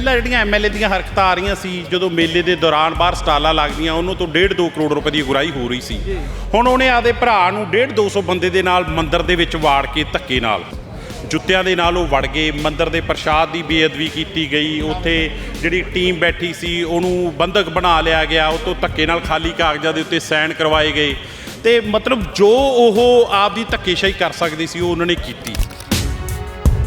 ਪਹਿਲਾਂ ਜਿਹੜੀਆਂ ਐਮਐਲਏ ਦੀਆਂ ਹਰਕਤਾਂ ਆ ਰਹੀਆਂ ਸੀ ਜਦੋਂ ਮੇਲੇ ਦੇ ਦੌਰਾਨ ਬਾਹਰ ਸਟਾਲਾਂ ਲੱਗਦੀਆਂ ਉਹਨੂੰ ਤੋਂ 1.5 2 ਕਰੋੜ ਰੁਪਏ ਦੀ ਗੁਰਾਈ ਹੋ ਰਹੀ ਸੀ। ਹੁਣ ਉਹਨੇ ਆਦੇ ਭਰਾ ਨੂੰ 1.5 200 ਬੰਦੇ ਦੇ ਨਾਲ ਮੰਦਿਰ ਦੇ ਵਿੱਚ ਵਾੜ ਕੇ ਧੱਕੇ ਨਾਲ। ਜੁੱਤਿਆਂ ਦੇ ਨਾਲ ਉਹ ਵੜ ਗਏ ਮੰਦਿਰ ਦੇ ਪ੍ਰਸ਼ਾਦ ਦੀ ਬੇਅਦਬੀ ਕੀਤੀ ਗਈ ਉੱਥੇ ਜਿਹੜੀ ਟੀਮ ਬੈਠੀ ਸੀ ਉਹਨੂੰ ਬੰਦਕ ਬਣਾ ਲਿਆ ਗਿਆ ਉਹ ਤੋਂ ਧੱਕੇ ਨਾਲ ਖਾਲੀ ਕਾਗਜ਼ਾਂ ਦੇ ਉੱਤੇ ਸਾਈਨ ਕਰਵਾਏ ਗਏ। ਤੇ ਮਤਲਬ ਜੋ ਉਹ ਆਪਦੀ ਧੱਕੇਸ਼ਾਹੀ ਕਰ ਸਕਦੇ ਸੀ ਉਹ ਉਹਨਾਂ ਨੇ ਕੀਤੀ।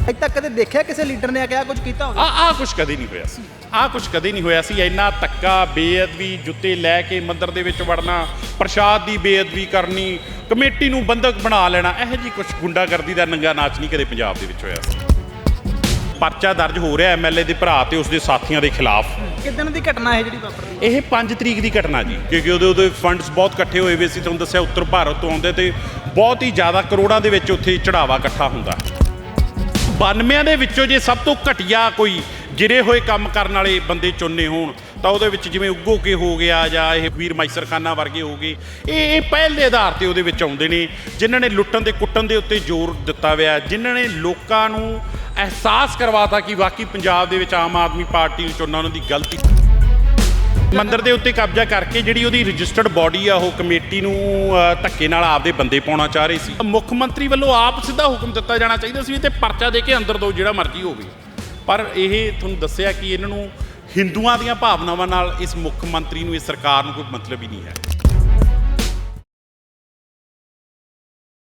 ਅੱਜ ਤੱਕ ਕਦੇ ਦੇਖਿਆ ਕਿਸੇ ਲੀਡਰ ਨੇ ਕਿਹਾ ਕੁਝ ਕੀਤਾ ਹੋਵੇ? ਆ ਆ ਕੁਝ ਕਦੇ ਨਹੀਂ ਹੋਇਆ ਸੀ। ਆ ਕੁਝ ਕਦੇ ਨਹੀਂ ਹੋਇਆ ਸੀ। ਇੰਨਾ ਤੱਕਾ ਬੇਅਦਬੀ ਜੁੱਤੇ ਲੈ ਕੇ ਮੰਦਿਰ ਦੇ ਵਿੱਚ ਵੜਨਾ ਪ੍ਰਸ਼ਾਦ ਦੀ ਬੇਅਦਬੀ ਕਰਨੀ ਕਮੇਟੀ ਨੂੰ ਬੰਦਕ ਬਣਾ ਲੈਣਾ ਇਹੋ ਜੀ ਕੁਝ ਗੁੰਡਾਗਰਦੀ ਦਾ ਨੰਗਾ ਨਾਚ ਨਹੀਂ ਕਦੇ ਪੰਜਾਬ ਦੇ ਵਿੱਚ ਹੋਇਆ ਸੀ। ਪਰਚਾ ਦਰਜ ਹੋ ਰਿਹਾ ਐਮਐਲਏ ਦੇ ਭਰਾ ਤੇ ਉਸਦੇ ਸਾਥੀਆਂ ਦੇ ਖਿਲਾਫ। ਕਿਦਣ ਦੀ ਘਟਨਾ ਹੈ ਜਿਹੜੀ ਵਾਪਰਦੀ ਇਹ 5 ਤਰੀਕ ਦੀ ਘਟਨਾ ਜੀ ਕਿਉਂਕਿ ਉਹਦੇ ਉਹਦੇ ਫੰਡਸ ਬਹੁਤ ਇਕੱਠੇ ਹੋਏ ਵੇ ਸੀ। ਤੁਹਾਨੂੰ ਦੱਸਿਆ ਉੱਤਰ ਭਾਰਤ ਤੋਂ ਆਉਂਦੇ ਤੇ ਬਹੁਤ ਹੀ ਜ਼ਿਆਦਾ ਕਰੋੜਾਂ ਦੇ ਵਿੱਚ ਉੱਥੇ ਚੜਾਵਾ ਇਕੱਠਾ ਹੁੰਦਾ। 92 ਦੇ ਵਿੱਚੋਂ ਜੇ ਸਭ ਤੋਂ ਘਟੀਆ ਕੋਈ ਗਿਰੇ ਹੋਏ ਕੰਮ ਕਰਨ ਵਾਲੇ ਬੰਦੇ ਚੁਣਨੇ ਹੋਣ, ਤਾਂ ਉਹਦੇ ਵਿੱਚ ਜਿਵੇਂ ਉੱਗੋ ਕੇ ਹੋ ਗਿਆ ਜਾਂ ਇਹ ਵੀਰ ਮਾਈਸਰ ਖਾਨਾ ਵਰਗੇ ਹੋ ਗਏ, ਇਹ ਇਹ ਪਹਿਲ ਦੇ ਆਧਾਰ ਤੇ ਉਹਦੇ ਵਿੱਚ ਆਉਂਦੇ ਨੇ, ਜਿਨ੍ਹਾਂ ਨੇ ਲੁੱਟਣ ਦੇ ਕੁੱਟਣ ਦੇ ਉੱਤੇ ਜ਼ੋਰ ਦਿੱਤਾ ਹੋਇਆ ਜਿਨ੍ਹਾਂ ਨੇ ਲੋਕਾਂ ਨੂੰ ਅਹਿਸਾਸ ਕਰਵਾਤਾ ਕਿ ਵਾਕਈ ਪੰਜਾਬ ਦੇ ਵਿੱਚ ਆਮ ਆਦਮੀ ਪਾਰਟੀ ਨੂੰ ਚੁਣਨਾ, ਉਹਨਾਂ ਦੀ ਗਲਤੀ ਮੰਦਿਰ ਦੇ ਉੱਤੇ ਕਬਜ਼ਾ ਕਰਕੇ ਜਿਹੜੀ ਉਹਦੀ ਰਜਿਸਟਰਡ ਬਾਡੀ ਆ, ਉਹ ਕਮੇਟੀ ਨੂੰ ਧੱਕੇ ਨਾਲ ਆਪਦੇ ਬੰਦੇ ਪਾਉਣਾ ਚਾਹ ਰਹੇ ਸੀ। ਮੁੱਖ ਮੰਤਰੀ ਵੱਲੋਂ ਆਪ ਸਿੱਧਾ ਹੁਕਮ ਦਿੱਤਾ ਜਾਣਾ ਚਾਹੀਦਾ ਸੀ ਤੇ ਪਰਚਾ ਦੇ ਕੇ ਅੰਦਰ ਦੋ, ਜਿਹੜਾ ਮਰਜ਼ੀ ਹੋਵੇ। ਪਰ ਇਹ ਤੁਹਾਨੂੰ ਦੱਸਿਆ ਕਿ ਇਹਨਾਂ ਨੂੰ ਹਿੰਦੂਆਂ ਦੀਆਂ ਭਾਵਨਾਵਾਂ ਨਾਲ ਇਸ ਮੁੱਖ ਮੰਤਰੀ ਨੂੰ, ਇਸ ਸਰਕਾਰ ਨੂੰ ਕੋਈ ਮਤਲਬ ਹੀ ਨਹੀਂ ਹੈ।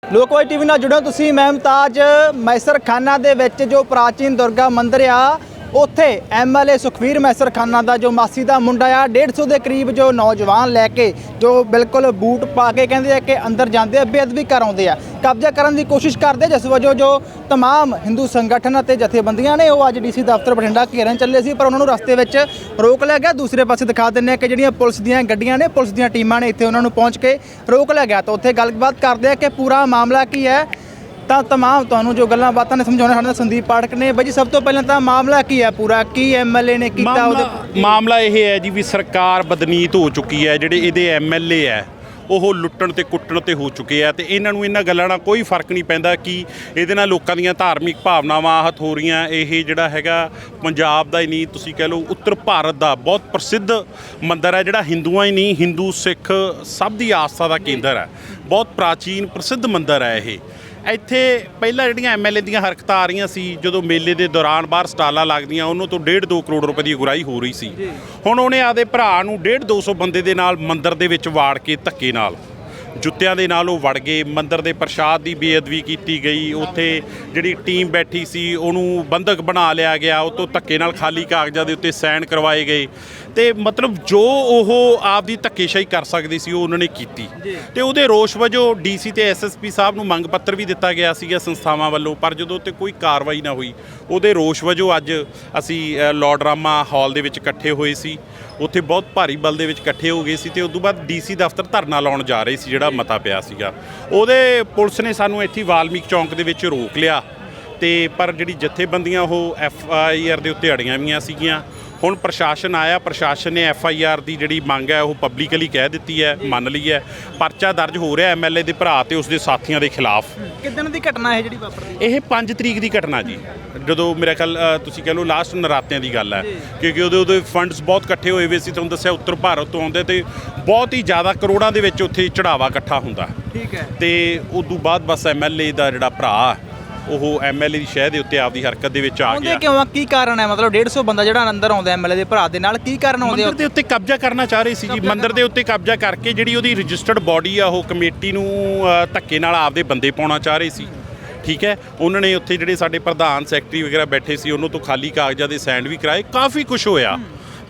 ਲੋਕਵਾਈ ਟੀਵੀ ਨਾਲ ਜੁੜੋ ਤੁਸੀਂ ਮਹਿਮਤਾਜ ਮੈਸਰ ਖਾਨਾ ਦੇ ਵਿੱਚ ਜੋ ਪ੍ਰਾਚੀਨ ਦੁਰਗਾ ਮੰਦਿਰ ਆ ਉੱਥੇ ਐਮਐਲਏ ਸੁਖਵੀਰ ਮੈਸਰ ਖਾਨਾ ਦਾ ਜੋ ਮਾਸੀ ਦਾ ਮੁੰਡਾ ਆ 150 ਦੇ ਕਰੀਬ ਜੋ ਨੌਜਵਾਨ ਲੈ ਕੇ ਜੋ ਬਿਲਕੁਲ ਬੂਟ ਪਾ ਕੇ ਕਹਿੰਦੇ ਆ ਕਿ ਅੰਦਰ ਜਾਂਦੇ ਆ ਬੇਅਦਬੀ ਕਰਾਉਂਦੇ ਆ ਕਬਜ਼ਾ ਕਰਨ ਦੀ ਕੋਸ਼ਿਸ਼ ਕਰਦੇ ਜਿਸ ਵਜੋਂ ਜੋ तमाम ਹਿੰਦੂ ਸੰਗਠਨ ਅਤੇ ਜਥੇਬੰਦੀਆਂ ਨੇ ਉਹ ਅੱਜ ਡੀਸੀ ਦਫ਼ਤਰ ਬਠਿੰਡਾ ਘੇਰਨ ਚੱਲੇ ਸੀ ਪਰ ਉਹਨਾਂ ਨੂੰ ਰਸਤੇ ਵਿੱਚ ਰੋਕ ਲਿਆ ਗਿਆ ਦੂਸਰੇ ਪਾਸੇ ਦਿਖਾ ਦਿੰਨੇ ਆ ਕਿ ਜਿਹੜੀਆਂ ਪੁਲਿਸ ਦੀਆਂ ਗੱਡੀਆਂ ਨੇ ਪੁਲਿਸ ਦੀਆਂ ਟੀਮਾਂ ਨੇ ਇੱਥੇ ਉਹਨਾਂ ਨੂੰ ਪਹੁੰਚ ਕੇ ਰੋਕ ਲਿਆ ਗਿਆ ਤਾਂ ਉੱਥੇ ਗੱਲਬਾਤ ਕਰਦੇ ਆ ਕਿ ਪੂਰਾ ਮਾਮਲਾ ਕੀ ਹੈ ਤਾਂ तमाम ਤੁਹਾਨੂੰ ਜੋ ਗੱਲਾਂ ਬਾਤਾਂ ਨੇ ਸਮਝਾਉਣੇ ਸਾਡੇ ਨਾਲ ਸੰਦੀਪ ਪਾਠਕ ਨੇ ਬਾਈ ਜੀ ਸਭ ਤੋਂ ਪਹਿਲਾਂ ਤਾਂ ਮਾਮਲਾ ਕੀ ਹੈ ਪੂਰਾ ਕੀ ਐਮਐਲਏ ਨੇ ਕੀਤਾ ਉਹਦੇ ਮਾਮਲਾ ਮਾਮਲਾ ਇਹ ਹੈ ਜੀ ਵੀ ਸਰਕਾਰ ਬਦਨੀਤ ਹੋ ਚੁੱਕੀ ਹੈ ਜਿਹੜੇ ਇਹਦੇ ਐਮਐਲਏ ਹੈ ਉਹ ਲੁੱਟਣ ਤੇ ਕੁੱਟਣ ਤੇ ਹੋ ਚੁੱਕੇ ਆ ਤੇ ਇਹਨਾਂ ਨੂੰ ਇਹਨਾਂ ਗੱਲਾਂ ਨਾਲ ਕੋਈ ਫਰਕ ਨਹੀਂ ਪੈਂਦਾ ਕਿ ਇਹਦੇ ਨਾਲ ਲੋਕਾਂ ਦੀਆਂ ਧਾਰਮਿਕ ਭਾਵਨਾਵਾਂ ਆਹਤ ਹੋ ਰਹੀਆਂ ਇਹ ਜਿਹੜਾ ਹੈਗਾ ਪੰਜਾਬ ਦਾ ਹੀ ਨਹੀਂ ਤੁਸੀਂ ਕਹਿ ਲਓ ਉੱਤਰ ਭਾਰਤ ਦਾ ਬਹੁਤ ਪ੍ਰਸਿੱਧ ਮੰਦਿਰ ਹੈ ਜਿਹੜਾ ਹਿੰਦੂਆਂ ਹੀ ਨਹੀਂ ਹਿੰਦੂ ਸਿੱਖ ਸਭ ਦੀ ਆਸਥਾ ਦਾ ਕੇਂਦਰ ਹੈ ਬਹੁਤ ਪ੍ਰਾਚੀਨ ਪ੍ਰਸਿੱਧ ਮੰਦਿਰ ਹੈ ਇਹ ਇੱਥੇ ਪਹਿਲਾਂ ਜਿਹੜੀਆਂ ਐਮਐਲਏ ਦੀਆਂ ਹਰਕਤਾਂ ਆ ਰਹੀਆਂ ਸੀ ਜਦੋਂ ਮੇਲੇ ਦੇ ਦੌਰਾਨ ਬਾਹਰ ਸਟਾਲਾਂ ਲੱਗਦੀਆਂ ਉਹਨੂੰ ਤੋਂ 1.5 2 ਕਰੋੜ ਰੁਪਏ ਦੀ ਗੁਰਾਈ ਹੋ ਰਹੀ ਸੀ। ਹੁਣ ਉਹਨੇ ਆਦੇ ਭਰਾ ਨੂੰ 1.5 200 ਬੰਦੇ ਦੇ ਨਾਲ ਮੰਦਿਰ ਦੇ ਵਿੱਚ ਵਾੜ ਕੇ ਧੱਕੇ ਨਾਲ ਜੁੱਤਿਆਂ ਦੇ ਨਾਲ ਉਹ ਵੜ ਗਏ ਮੰਦਿਰ ਦੇ ਪ੍ਰਸ਼ਾਦ ਦੀ ਬੇਅਦਬੀ ਕੀਤੀ ਗਈ ਉੱਥੇ ਜਿਹੜੀ ਟੀਮ ਬੈਠੀ ਸੀ ਉਹਨੂੰ ਬੰਦਕ ਬਣਾ ਲਿਆ ਗਿਆ ਉਹ ਤੋਂ ਧੱਕੇ ਨਾਲ ਖਾਲੀ ਕਾਗਜ਼ਾਂ ਦੇ ਉੱਤੇ ਸਾਈਨ ਕਰਵਾਏ ਗਏ। ਤੇ ਮਤਲਬ ਜੋ ਉਹ ਆਪਦੀ ਧੱਕੇਸ਼ਾਹੀ ਕਰ ਸਕਦੇ ਸੀ ਉਹ ਉਹਨਾਂ ਨੇ ਕੀਤੀ। ਤੇ ਉਹਦੇ ਰੋਸ਼ ਵਜੋਂ ਡੀਸੀ ਤੇ ਐਸਐਸਪੀ ਸਾਹਿਬ ਨੂੰ ਮੰਗ ਪੱਤਰ ਵੀ ਦਿੱਤਾ ਗਿਆ ਸੀਗਾ ਸੰਸਥਾਵਾਂ ਵੱਲੋਂ ਪਰ ਜਦੋਂ ਤੇ ਕੋਈ ਕਾਰਵਾਈ ਨਾ ਹੋਈ ਉਹਦੇ ਰੋਸ਼ ਵਜੋਂ ਅੱਜ ਅਸੀਂ ਅ, ਲਾਰਡ ਰਾਮਾ ਹਾਲ ਦੇ ਵਿੱਚ ਇਕੱਠੇ ਹੋਏ ਸੀ। ਉੱਥੇ ਬਹੁਤ ਭਾਰੀ ਬਲ ਦੇ ਵਿੱਚ ਇਕੱਠੇ ਹੋ ਗਏ ਸੀ ਤੇ ਉਸ ਤੋਂ ਬਾਅਦ ਡੀਸੀ ਦਫ਼ਤਰ ਧਰਨਾ ਲਾਉਣ ਜਾ ਰਹੇ ਸੀ ਜਿਹੜਾ ਮਤਾ ਪਿਆ ਸੀਗਾ। ਉਹਦੇ ਪੁਲਿਸ ਨੇ ਸਾਨੂੰ ਇੱਥੇ ਵਾਲਮੀਕ ਚੌਂਕ ਦੇ ਵਿੱਚ ਰੋਕ ਲਿਆ। ਤੇ ਪਰ ਜਿਹੜੀ ਜਥੇਬੰਦੀਆਂ ਉਹ ਐਫ ਆਈ ਆਰ ਦੇ ਉੱਤੇ ਅੜੀਆਂ ਵੀਆਂ ਸੀਗੀਆਂ ਹੁਣ ਪ੍ਰਸ਼ਾਸਨ ਆਇਆ ਪ੍ਰਸ਼ਾਸਨ ਨੇ ਐਫ ਆਈ ਆਰ ਦੀ ਜਿਹੜੀ ਮੰਗ ਹੈ ਉਹ ਪਬਲਿਕਲੀ ਕਹਿ ਦਿੱਤੀ ਹੈ ਮੰਨ ਲਈ ਹੈ। ਪਰਚਾ ਦਰਜ ਹੋ ਰਿਹਾ ਐਮਐਲਏ ਦੇ ਭਰਾ ਤੇ ਉਸਦੇ ਸਾਥੀਆਂ ਦੇ ਖਿਲਾਫ। ਕਿਦਣ ਦੀ ਘਟਨਾ ਹੈ ਜਿਹੜੀ ਵਾਪਰਦੀ ਇਹ 5 ਤਰੀਕ ਦੀ ਘਟਨਾ ਜੀ। ਜਦੋਂ ਮੇਰਾ ਖਿਆਲ ਅ, ਤੁਸੀਂ ਕਹ ਲਓ ਲਾਸਟ ਨਰਾਤਿਆਂ ਦੀ ਗੱਲ ਹੈ। ਕਿਉਂਕਿ ਉਹਦੇ ਉਹਦੇ ਫੰਡਸ ਬਹੁਤ ਇਕੱਠੇ ਹੋਏ ਵੇ ਸੀ ਤੁਹਾਨੂੰ ਦੱਸਿਆ ਉੱਤਰ ਭਾਰਤ ਤੋਂ ਆਉਂਦੇ ਤੇ ਬਹੁਤ ਹੀ ਜ਼ਿਆਦਾ ਕਰੋੜਾਂ ਦੇ ਵਿੱਚ ਉੱਥੇ ਚੜਾਵਾ ਇਕੱਠਾ ਹੁੰਦਾ। ਠੀਕ ਹੈ। ਤੇ ਉਸ ਤੋਂ ਬਾਅਦ ਬਸ ਐਮਐਲਏ ਦਾ ਜਿਹੜਾ ਭਰਾ ਉਹ ਐਮਐਲਏ ਦੀ ਸ਼ਹਿ ਦੇ ਉੱਤੇ ਆਪਦੀ ਹਰਕਤ ਦੇ ਵਿੱਚ ਆ ਗਿਆ। ਕਿਉਂ ਆ? ਕੀ ਕਾਰਨ ਹੈ? ਮਤਲਬ 150 ਬੰਦਾ ਜਿਹੜਾ ਅੰਦਰ ਆਉਂਦਾ ਐਮਐਲਏ ਦੇ ਭਰਾ ਦੇ ਨਾਲ ਕੀ ਕਾਰਨ ਆਉਂਦੇ ਮੰਦਿਰ ਦੇ ਉੱਤੇ ਕਬਜ਼ਾ ਕਰਨਾ ਚਾਹ ਰਹੇ ਸੀ ਜੀ। ਮੰਦਿਰ ਦੇ ਉੱਤੇ ਕਬਜ਼ਾ ਕਰਕੇ ਜਿਹੜੀ ਉਹਦੀ ਰਜਿਸਟਰਡ ਬਾਡੀ ਆ ਉਹ ਕਮੇਟੀ ਨੂੰ ਧੱਕੇ ਨਾਲ ਆਪਦੇ ਬੰਦੇ ਪਾਉਣਾ ਚਾਹ ਰਹੇ ਸੀ। ਠੀਕ ਹੈ? ਉਹਨਾਂ ਨੇ ਉੱਥੇ ਜਿਹੜੇ ਸਾਡੇ ਪ੍ਰਧਾਨ ਸੈਕਟਰੀ ਵਗੈਰਾ ਬੈਠੇ ਸੀ ਉਹਨੂੰ ਤੋਂ ਖਾਲੀ ਕਾਗਜ਼ਾਂ ਦੇ ਸਾਈਨ ਵੀ ਕਰਾਏ। ਕਾਫੀ ਕੁਝ ਹੋਇਆ।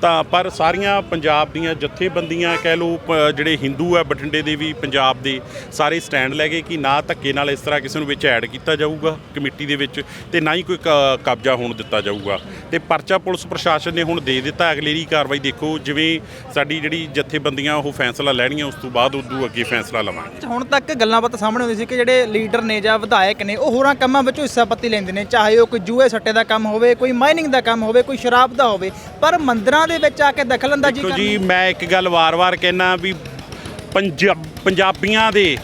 ਤਾਂ ਪਰ ਸਾਰੀਆਂ ਪੰਜਾਬ ਦੀਆਂ ਜਥੇਬੰਦੀਆਂ ਕਹਿ ਲਓ, ਪ- ਜਿਹੜੇ ਹਿੰਦੂ ਆ, ਬਠਿੰਡੇ ਦੇ ਵੀ ਪੰਜਾਬ ਦੇ ਸਾਰੇ ਸਟੈਂਡ ਲੈ ਗਏ ਕਿ ਨਾ ਧੱਕੇ ਨਾਲ ਇਸ ਤਰ੍ਹਾਂ ਕਿਸੇ ਨੂੰ ਵਿੱਚ ਐਡ ਕੀਤਾ ਜਾਊਗਾ ਕਮੇਟੀ ਦੇ ਵਿੱਚ ਤੇ ਨਾ ਹੀ ਕੋਈ ਕ- ਕਬਜ਼ਾ ਹੋਣ ਦਿੱਤਾ ਜਾਊਗਾ। ਤੇ ਪਰਚਾ ਪੁਲਿਸ ਪ੍ਰਸ਼ਾਸਨ ਨੇ ਹੁਣ ਦੇ ਦਿੱਤਾ ਅਗਲੇਰੀ ਕਾਰਵਾਈ ਦੇਖੋ, ਜਿਵੇਂ ਸਾਡੀ ਜਿਹੜੀ ਜਥੇਬੰਦੀਆਂ ਉਹ ਫੈਸਲਾ ਲੈਣੀਆਂ, ਉਸ ਤੋਂ ਬਾਅਦ ਉਦੋਂ ਅੱਗੇ ਫੈਸਲਾ ਲਵਾਂਗੇ। ਹੁਣ ਤੱਕ ਗੱਲਾਂ ਬਾਤਾਂ ਸਾਹਮਣੇ ਹੁੰਦੀ ਸੀ ਕਿ ਜਿਹੜੇ ਲੀਡਰ ਨੇ ਜਾਂ ਵਿਧਾਇਕ ਨੇ, ਉਹ ਹੋਰਾਂ ਕੰਮਾਂ ਵਿੱਚੋਂ ਹਿੱਸਾ ਪੱਤੀ ਲੈਂਦੇ ਨੇ, ਚਾਹੇ ਉਹ ਕੋਈ ਜੂਏ ਸੱਟੇ ਦਾ ਕੰਮ ਹੋਵੇ, ਕੋਈ ਮਾਈਨਿੰਗ ਦਾ ਕੰਮ ਹੋਵੇ, ਕੋਈ ਸ਼ਰਾਬ ਦਾ ਹੋਵੇ, ਪਰ ਮੰਦਰਾਂ ਦੇ ਵਿੱਚ ਆ ਕੇ ਦਖਲਅੰਦਾਜ਼ੀ ਦੇਖੋ ਕਰਨੀ ਜੀ ਮੈਂ ਇੱਕ ਗੱਲ ਵਾਰ-ਵਾਰ ਕਹਿਣਾ ਵੀ ਪੰਜਾਬ ਪੰਜਾਬੀਆਂ ਦੇ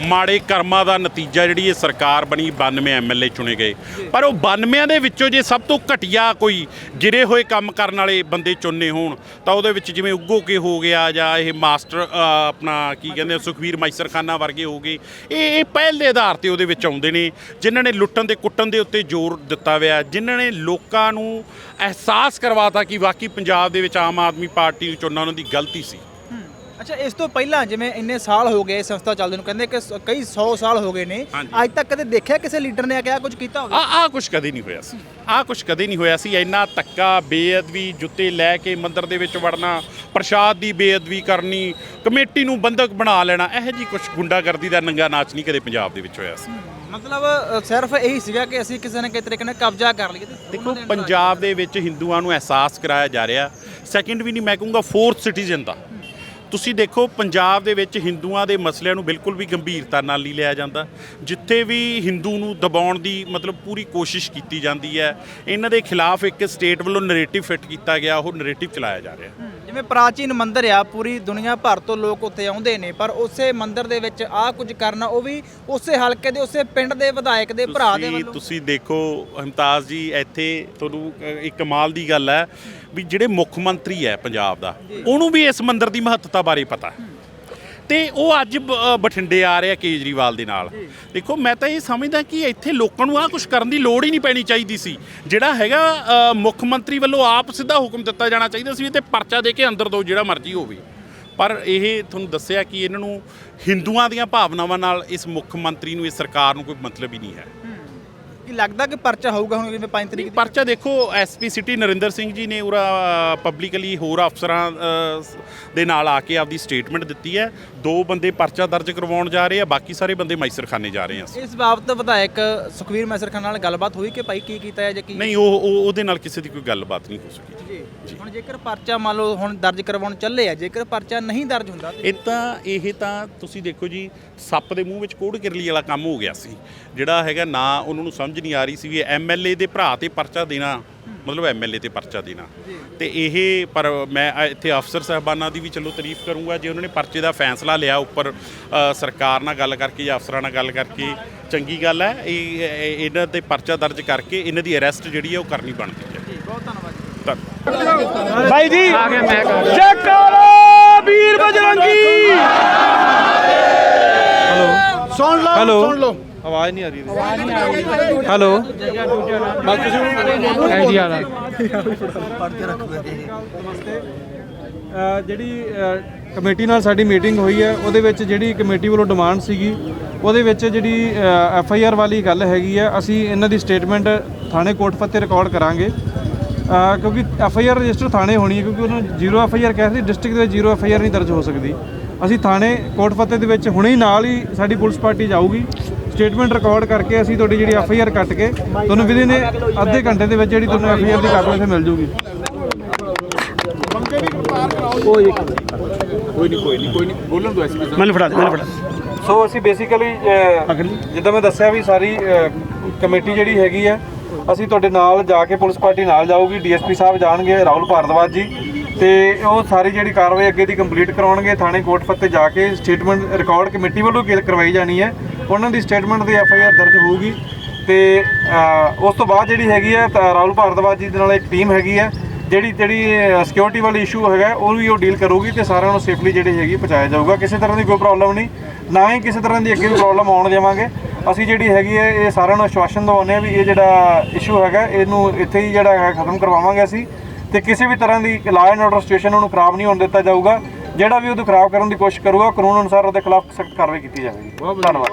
ਮਾੜੇ ਕਰਮਾਂ ਦਾ ਨਤੀਜਾ ਜਿਹੜੀ ਇਹ ਸਰਕਾਰ ਬਣੀ 92 ਐਮਐਲਏ ਚੁਣੇ ਗਏ। ਪਰ ਉਹ 92 ਦੇ ਵਿੱਚੋਂ ਜੇ ਸਭ ਤੋਂ ਘਟੀਆ ਕੋਈ ਗਿਰੇ ਹੋਏ ਕੰਮ ਕਰਨ ਵਾਲੇ ਬੰਦੇ ਚੁਣਨੇ ਹੋਣ ਤਾਂ ਉਹਦੇ ਵਿੱਚ ਜਿਵੇਂ ਉੱਗੋ ਕੇ ਹੋ ਗਿਆ ਜਾਂ ਇਹ ਮਾਸਟਰ ਆਪਣਾ ਕੀ ਕਹਿੰਦੇ ਆ, ਸੁਖਵੀਰ ਮਾਈਸਰਖਾਨਾ ਵਰਗੇ ਹੋ ਗਏ। ਇਹ ਇਹ ਪਹਿਲ ਦੇ ਆਧਾਰ ਤੇ ਉਹਦੇ ਵਿੱਚ ਆਉਂਦੇ ਨੇ ਜਿਨ੍ਹਾਂ ਨੇ ਲੁੱਟਣ ਤੇ ਕੁੱਟਣ ਦੇ ਉੱਤੇ ਜ਼ੋਰ ਦਿੱਤਾ ਹੋਇਆ ਜਿਨ੍ਹਾਂ ਨੇ ਲੋਕਾਂ ਨੂੰ ਅਹਿਸਾਸ ਕਰਵਾਤਾ ਕਿ ਵਾਕਈ ਪੰਜਾਬ ਦੇ ਵਿੱਚ ਆਮ ਆਦਮੀ ਪਾਰਟੀ ਨੂੰ ਚੁਣਨਾ ਉਹਨਾਂ ਦੀ ਗਲਤੀ ਸੀ। ਅੱਛਾ ਇਸ ਤੋਂ ਪਹਿਲਾਂ ਜਿਵੇਂ ਇੰਨੇ ਸਾਲ ਹੋ ਗਏ ਸੰਸਥਾ ਚੱਲਦੇ ਨੂੰ ਕਹਿੰਦੇ ਕਿ ਸ- ਕਈ 100 ਸਾਲ ਹੋ ਗਏ ਨੇ। ਹਾਂਜੀ। ਅੱਜ ਤੱਕ ਕਦੇ ਦੇਖਿਆ ਕਿਸੇ ਲੀਡਰ ਨੇ ਕਿਹਾ ਕੁਝ ਕੀਤਾ ਹੋਵੇ? ਆ ਆ ਕੁਝ ਕਦੇ ਨਹੀਂ ਹੋਇਆ ਸੀ। ਆ ਕੁਝ ਕਦੇ ਨਹੀਂ ਹੋਇਆ ਸੀ। ਇੰਨਾ ਤੱਕਾ ਬੇਅਦਬੀ ਜੁੱਤੇ ਲੈ ਕੇ ਮੰਦਿਰ ਦੇ ਵਿੱਚ ਵੜਨਾ ਪ੍ਰਸ਼ਾਦ ਦੀ ਬੇਅਦਬੀ ਕਰਨੀ ਕਮੇਟੀ ਨੂੰ ਬੰਦਕ ਬਣਾ ਲੈਣਾ ਇਹੋ ਜੀ ਕੁਝ ਗੁੰਡਾਗਰਦੀ ਦਾ ਨੰਗਾ ਨਾਚ ਨਹੀਂ ਕਦੇ ਪੰਜਾਬ ਦੇ ਵਿੱਚ ਹੋਇਆ ਸੀ। ਮਤਲਬ ਅ, ਸਿਰਫ ਇਹੀ ਸੀਗਾ ਕਿ ਅਸੀਂ ਕਿਸੇ ਨਾ ਕਿਸੇ ਤਰੀਕੇ ਨਾਲ ਕਬਜ਼ਾ ਕਰ ਲਈਏ ਤੇ ਦੇਖੋ ਉਹਨਾਂ ਦੇ ਅੰਦਰ ਆ ਜਾਈਏ। ਪੰਜਾਬ ਦੇ ਵਿੱਚ ਹਿੰਦੂਆਂ ਨੂੰ ਅਹਿਸਾਸ ਕਰਾਇਆ ਜਾ ਰਿਹਾ। ਸੈਕਿੰਡ ਵੀ ਨਹੀਂ ਮੈਂ ਕਹੂੰਗਾ ਫੋਰਥ ਸਿਟੀਜ਼ਨ ਦਾ। ਤੁਸੀਂ ਦੇਖੋ ਪੰਜਾਬ ਦੇ ਵਿੱਚ ਹਿੰਦੂਆਂ ਦੇ ਮਸਲਿਆਂ ਨੂੰ ਬਿਲਕੁਲ ਵੀ ਗੰਭੀਰਤਾ ਨਾਲ ਨਹੀਂ ਲਿਆ ਜਾਂਦਾ। ਜਿੱਥੇ ਵੀ ਹਿੰਦੂ ਨੂੰ ਦਬਾਉਣ ਦੀ ਮਤਲਬ ਪੂਰੀ ਕੋਸ਼ਿਸ਼ ਕੀਤੀ ਜਾਂਦੀ ਹੈ ਇਹਨਾਂ ਦੇ ਖਿਲਾਫ ਇੱਕ ਸਟੇਟ ਵੱਲੋਂ ਨੈਰੇਟਿਵ ਫਿੱਟ ਕੀਤਾ ਗਿਆ ਉਹ ਨੈਰੇਟਿਵ ਚਲਾਇਆ ਜਾ ਰਿਹਾ ਜਿਵੇਂ ਪ੍ਰਾਚੀਨ ਮੰਦਿਰ ਆ ਪੂਰੀ ਦੁਨੀਆ ਭਰ ਤੋਂ ਲੋਕ ਉੱਥੇ ਆਉਂਦੇ ਨੇ ਪਰ ਉਸੇ ਮੰਦਿਰ ਦੇ ਵਿੱਚ ਆ ਕੁਝ ਕਰਨਾ ਉਹ ਵੀ ਉਸੇ ਹਲਕੇ ਦੇ ਉਸੇ ਪਿੰਡ ਦੇ ਵਿਧਾਇਕ ਦੇ ਭਰਾ ਦੇ ਵੱਲੋਂ। ਤੁਸੀਂ ਦੇਖੋ ਹਮਤਾਜ ਜੀ ਇੱਥੇ ਤੁਹਾਨੂੰ ਇੱਕ ਕਮਾਲ ਦੀ ਗੱਲ ਹੈ ਵੀ ਜਿਹੜੇ ਮੁੱਖ ਮੰਤਰੀ ਹੈ ਪੰਜਾਬ ਦਾ ਉਹਨੂੰ ਵੀ ਇਸ ਮੰਦਿਰ ਦੀ ਮਹੱਤਤਾ ਬਾਰੇ ਪਤਾ ਤੇ ਉਹ ਅੱਜ ਬਠਿੰਡੇ ਆ ਰਿਹਾ ਕੇਜਰੀਵਾਲ ਦੇ ਨਾਲ। ਦੇਖੋ ਮੈਂ ਤਾਂ ਇਹ ਸਮਝਦਾ ਕਿ ਇੱਥੇ ਲੋਕਾਂ ਨੂੰ ਆਹ ਕੁਝ ਕਰਨ ਦੀ ਲੋੜ ਹੀ ਨਹੀਂ ਪੈਣੀ ਚਾਹੀਦੀ ਸੀ। ਜਿਹੜਾ ਹੈਗਾ ਮੁੱਖ ਮੰਤਰੀ ਵੱਲੋਂ ਆਪ ਸਿੱਧਾ ਹੁਕਮ ਦਿੱਤਾ ਜਾਣਾ ਚਾਹੀਦਾ ਸੀ ਤੇ ਪਰਚਾ ਦੇ ਕੇ ਅੰਦਰ ਦੋ ਜਿਹੜਾ ਮਰਜ਼ੀ ਹੋਵੇ। ਪਰ ਇਹ ਤੁਹਾਨੂੰ ਦੱਸਿਆ ਕਿ ਇਹਨਾਂ ਨੂੰ ਹਿੰਦੂਆਂ ਦੀਆਂ ਭਾਵਨਾਵਾਂ ਨਾਲ ਇਸ ਮੁੱਖ ਮੰਤਰੀ ਨੂੰ ਇਸ ਸਰਕਾਰ ਨੂੰ ਕੋਈ ਮਤਲਬ ਹੀ ਨਹੀਂ ਹੈ। ਕੀ ਲੱਗਦਾ ਕਿ ਪਰਚਾ ਹੋਊਗਾ ਹੁਣ ਜਿਵੇਂ 5 ਤਰੀਕ ਦੀ ਪਰਚਾ ਦੇਖੋ ਐਸਪੀ ਸਿਟੀ ਨਰਿੰਦਰ ਸਿੰਘ ਜੀ ਨੇ ਉਰਾ ਪਬਲਿਕਲੀ ਹੋਰ ਅਫਸਰਾਂ ਦੇ ਨਾਲ ਆ ਕੇ ਆਪਦੀ ਸਟੇਟਮੈਂਟ ਦਿੱਤੀ ਹੈ। ਦੋ ਬੰਦੇ ਪਰਚਾ ਦਰਜ ਕਰਵਾਉਣ ਜਾ ਰਹੇ ਆ ਬਾਕੀ ਸਾਰੇ ਬੰਦੇ ਮਾਈਸਰਖਾਨੇ ਜਾ ਰਹੇ ਆ ਇਸ ਬਾਬਤ ਵਿਧਾਇਕ ਸੁਖਵੀਰ ਮੈਸਰ ਖਾਨ ਨਾਲ ਗੱਲਬਾਤ ਹੋਈ ਕਿ ਭਾਈ ਕੀ ਕੀਤਾ ਹੈ ਜਾਂ ਕੀ ਨਹੀਂ ਉਹ ਉਹ- ਉਹਦੇ ਨਾਲ ਕਿਸੇ ਦੀ ਕੋਈ ਗੱਲਬਾਤ ਨਹੀਂ ਹੋ ਸਕੀ। ਜੀ। ਹੁਣ ਜੇਕਰ ਪਰਚਾ ਮੰਨ ਲਓ ਹੁਣ ਦਰਜ ਕਰਵਾਉਣ ਚੱਲੇ ਆ ਜੇਕਰ ਪਰਚਾ ਨਹੀਂ ਦਰਜ ਹੁੰਦਾ ਤੇ ਇਹ ਤਾਂ ਇਹ ਤਾਂ ਤੁਸੀਂ ਦੇਖੋ ਜੀ ਸੱਪ ਦੇ ਮੂੰਹ ਵਿੱਚ ਕੋੜ ਕਿਰਲੀ ਵਾਲਾ ਕੰਮ ਹੋ ਗਿਆ ਸੀ। ਜਿਹੜਾ ਹੈਗਾ ਨਾ ਉਹਨਾਂ ਨੂੰ ਸਮਝ ਨਹੀਂ ਆ ਰਹੀ ਸੀ ਵੀ ਐਮਐਲਏ ਦੇ ਭਰਾ ਤੇ ਪਰਚਾ ਦੇਣਾ ਮਤਲਬ ਐਮਐਲਏ ਤੇ ਪਰਚਾ ਦੇਣਾ। ਤੇ ਇਹ ਪਰ ਮੈਂ ਇੱਥੇ ਅਫਸਰ ਸਾਹਿਬਾਨਾਂ ਦੀ ਵੀ ਚਲੋ ਤਾਰੀਫ ਕਰੂੰਗਾ ਜੇ ਉਹਨਾਂ ਨੇ ਪਰਚੇ ਦਾ ਫੈਸਲਾ ਲਿਆ ਉੱਪਰ ਸਰਕਾਰ ਨਾਲ ਗੱਲ ਕਰਕੇ ਜਾਂ ਅਫਸਰਾਂ ਨਾਲ ਗੱਲ ਕਰਕੇ ਚੰਗੀ ਗੱਲ ਹੈ ਇਹ ਇਹ- ਇਹਨਾਂ ਤੇ ਪਰਚਾ ਦਰਜ ਕਰਕੇ ਇਹਨਾਂ ਦੀ ਅਰੈਸਟ ਜਿਹੜੀ ਹੈ ਉਹ ਕਰਨੀ ਬਣਦੀ ਹੈ। ਬਹੁਤ ਧੰਨਵਾਦ ਜੀ। ਧੰਨਵਾਦ। ਭਾਈ ਜੀ ਜੈਕਾਰਾ ਵੀਰ ਬਜਰੰਗੀ! ਹੈਲੋ। ਸੁਣ ਲਓ ਹੈਲੋ। ਸੁਣ ਲਓ। ਆਵਾਜ਼ ਨਹੀਂ ਆ ਰਹੀ ਹੈਲੋ। ਬਸ ਤੁਸੀਂ ਆਈਡੀਆ ਦਾ ਜਿਹੜੀ ਅ, ਕਮੇਟੀ ਨਾਲ ਸਾਡੀ ਮੀਟਿੰਗ ਹੋਈ ਹੈ ਉਹਦੇ ਵਿੱਚ ਜਿਹੜੀ ਕਮੇਟੀ ਵੱਲੋਂ ਡਿਮਾਂਡ ਸੀਗੀ ਉਹਦੇ ਵਿੱਚ ਜਿਹੜੀ ਐਫ ਆਈ ਆਰ ਵਾਲੀ ਗੱਲ ਹੈਗੀ ਹੈ ਅਸੀਂ ਇਹਨਾਂ ਦੀ ਸਟੇਟਮੈਂਟ ਥਾਣੇ ਕੋਟ ਫੱਤੇ ਰਿਕਾਰਡ ਕਰਾਂਗੇ। ਅ, ਕਿਉਂਕਿ ਐਫ ਆਈ ਆਰ ਰਜਿਸਟਰ ਥਾਣੇ ਹੋਣੀ ਹੈ ਕਿਉਂਕਿ ਉਹਨਾਂ ਜ਼ੀਰੋ ਐਫ ਆਈ ਆਰ ਕਹਿ ਸੀ ਡਿਸਟ੍ਰਿਕਟ ਦੇ ਵਿੱਚ ਜ਼ੀਰੋ ਐਫ ਆਈ ਆਰ ਨਹੀਂ ਦਰਜ ਹੋ ਸਕਦੀ। ਅਸੀਂ ਥਾਣੇ ਕੋਟ ਫੱਤੇ ਦੇ ਵਿੱਚ ਹੁਣੇ ਹੀ ਨਾਲ ਹੀ ਸਾਡੀ ਪੁਲਿਸ ਪਾਰਟੀ ਜਾਊਗੀ। ਸਟੇਟਮੈਂਟ ਰਿਕਾਰਡ ਕਰਕੇ ਅਸੀਂ ਤੁਹਾਡੀ ਜਿਹੜੀ ਐਫ ਆਈ ਆਰ ਕੱਟ ਕੇ ਤੁਹਾਨੂੰ ਵਿਧੀ ਨੇ ਅੱਧੇ ਘੰਟੇ ਦੇ ਵਿੱਚ ਜਿਹੜੀ ਤੁਹਾਨੂੰ ਐਫ ਆਈ ਆਰ ਦੀ ਕਾਪੀ ਉੱਥੇ ਮਿਲ ਜੂਗੀ। ਮੈਨੂੰ ਫੜਾ ਦੇ ਮੈਨੂੰ ਫੜਾ ਦੇ। ਸੋ ਅਸੀਂ ਬੇਸਿਕਲੀ ਜਿੱਦਾਂ ਮੈਂ ਦੱਸਿਆ ਵੀ ਸਾਰੀ ਕਮੇਟੀ ਜਿਹੜੀ ਹੈਗੀ ਆ ਅਸੀਂ ਤੁਹਾਡੇ ਨਾਲ ਜਾ ਕੇ ਪੁਲਿਸ ਪਾਰਟੀ ਨਾਲ ਜਾਊਗੀ ਡੀਐਸਪੀ ਸਾਹਿਬ ਜਾਣਗੇ ਰਾਹੁਲ ਭਾਰਦਵਾਜ ਜੀ। ਤੇ ਉਹ ਸਾਰੀ ਜਿਹੜੀ ਕਾਰਵਾਈ ਅੱਗੇ ਦੀ ਕੰਪਲੀਟ ਕਰਾਉਣਗੇ ਥਾਣੇ ਕੋਟ ਫੱਤੇ ਜਾ ਕੇ ਸਟੇਟਮੈਂਟ ਰਿਕਾਰਡ ਕਮੇਟੀ ਵੱਲੋਂ ਕੀ ਕਰਵਾਈ ਜਾਣੀ ਹੈ। ਉਹਨਾਂ ਦੀ ਸਟੇਟਮੈਂਟ ਦੀ ਐਫ ਆਈ ਆਰ ਦਰਜ ਹੋਊਗੀ ਤੇ ਉਸ ਤੋਂ ਬਾਅਦ ਜਿਹੜੀ ਹੈਗੀ ਹੈ ਤਾਂ ਰਾਹੁਲ ਭਾਰਦਵਾਜ ਜੀ ਦੇ ਨਾਲ ਇੱਕ ਟੀਮ ਹੈਗੀ ਹੈ, ਜਿਹੜੀ ਜਿਹੜੀ ਸਿਕਿਉਰਿਟੀ ਵਾਲੀ ਇਸ਼ੂ ਹੈਗਾ, ਉਹ ਵੀ ਉਹ ਡੀਲ ਕਰੂਗੀ ਤੇ ਸਾਰਿਆਂ ਨੂੰ ਸੇਫਲੀ ਜਿਹੜੀ ਹੈਗੀ ਪਹੁੰਚਾਇਆ ਜਾਊਗਾ। ਕਿਸੇ ਤਰ੍ਹਾਂ ਦੀ ਕੋਈ ਪ੍ਰੋਬਲਮ ਨਹੀਂ, ਨਾ ਹੀ ਕਿਸੇ ਤਰ੍ਹਾਂ ਦੀ ਅੱਗੇ ਵੀ ਪ੍ਰੋਬਲਮ ਆਉਣ ਦੇਵਾਂਗੇ। ਅਸੀਂ ਜਿਹੜੀ ਹੈਗੀ ਹੈ, ਇਹ ਸਾਰਿਆਂ ਨੂੰ ਆਸ਼ਵਾਸਨ ਦਿਵਾਉਂਦੇ ਹਾਂ ਵੀ ਇਹ ਜਿਹੜਾ ਇਸ਼ੂ ਹੈਗਾ, ਇਹਨੂੰ ਇੱਥੇ ਹੀ ਜਿਹੜਾ ਹੈ, ਖਤਮ ਕਰਵਾਵਾਂਗੇ ਅਸੀਂ ਤੇ ਕਿਸੇ ਵੀ ਤਰ੍ਹਾਂ ਦੀ ਲਾਅ ਐਂਡ ਆਰਡਰ ਸਿਚੁਏਸ਼ਨ ਉਹਨੂੰ ਖਰਾਬ ਨਹੀਂ ਹੋਣ ਦਿੱਤਾ ਜਾਊਗਾ। ਜਿਹੜਾ ਵੀ ਉਹਨੂੰ ਖਰਾਬ ਕਰਨ ਦੀ ਕੋਸ਼ਿਸ਼ ਕਰੂਗਾ ਕਾਨੂੰਨ ਅਨੁਸਾਰ ਉਹਦੇ ਖਿਲਾਫ ਸਖਤ ਕਾਰਵਾਈ ਕੀਤੀ ਜਾਵੇਗੀ। ਧੰਨਵਾਦ।